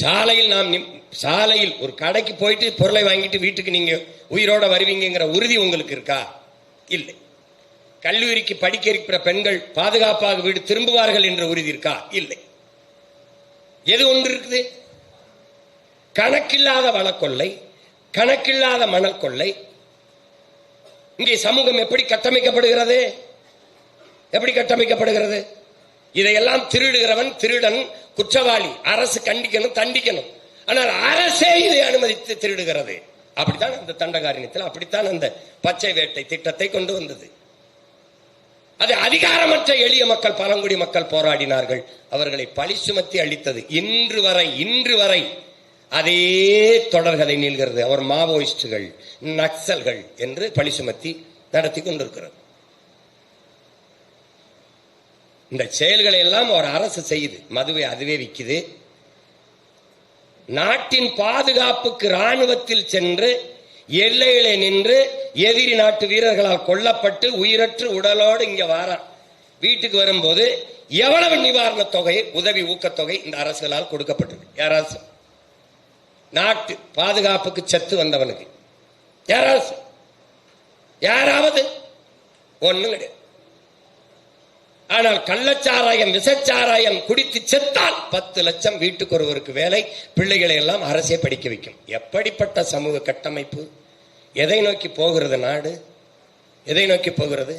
சாலையில் நாம் சாலையில் ஒரு கடைக்கு போயிட்டு பொருளை வாங்கிட்டு வீட்டுக்கு நீங்க உயிரோட வருவீங்கங்கிற உறுதி உங்களுக்கு இருக்கா? இல்லை. கல்லூரிக்கு படிக்க இருக்கிற பெண்கள் பாதுகாப்பாக வீடு திரும்புவார்கள் என்ற உறுதி இருக்கா? இல்லை. எது ஒன்று இருக்குது? கணக்கில்லாத வளக்கொள்ளை கணக்கில்லாத மணல் கொள்ளை. இங்கே சமூகம் எப்படி கட்டமைக்கப்படுகிறது? எப்படி கட்டமைக்கப்படுகிறது? இதையெல்லாம் திருடுகிறவன் திருடன் குற்றவாளி. அரசு கண்டிக்கணும் தண்டிக்கணும். ஆனால் அரசே இதை அனுமதித்து திருடுகிறது. அப்படித்தான் அந்த தண்டகாரண்யத்தில் அப்படித்தான் அந்த பச்சை வேட்டை திட்டத்தை கொண்டு வந்தது. அது அதிகாரமற்ற எளிய மக்கள் பழங்குடி மக்கள் போராடினார்கள். அவர்களை பழி சுமத்தி அளித்தது இன்று வரை இன்று வரை அதே தொடர்கதை நீள்கிறது. அவர் மாவோயிஸ்டுகள் நக்சல்கள் என்று பழி சுமத்தி நடத்தி கொண்டிருக்கிறது. இந்த செயல்களை எல்லாம் ஒரு அரசு செய்யுது. மதுவை அதுவே விற்குது நாட்டின் பாதுகாப்புக்கு ராணுவத்தில் சென்று எல்லையிலே நின்று எதிரி நாட்டு வீரர்களால் கொல்லப்பட்டு உயிரற்று உடலோடு இங்க வாரான் வீட்டுக்கு வரும்போது எவ்வளவு நிவாரண தொகை உதவி ஊக்கத்தொகை இந்த அரசுகளால் கொடுக்கப்பட்டது யாராவது நாட்டு பாதுகாப்புக்கு செத்து வந்தவனுக்கு. யாராவது யாராவது? ஒண்ணும் கிடையாது. ஆனால் கள்ளச்சாராயம் விசச்சாராயம் குடித்து செத்தால் பத்து லட்சம் வீட்டுக்கு ஒருவருக்கு வேலை பிள்ளைகளை எல்லாம் அரசே படிக்க வைக்கும். எப்படிப்பட்ட சமூக கட்டமைப்பு? எதை நோக்கி போகிறது நாடு? எதை நோக்கி போகிறது?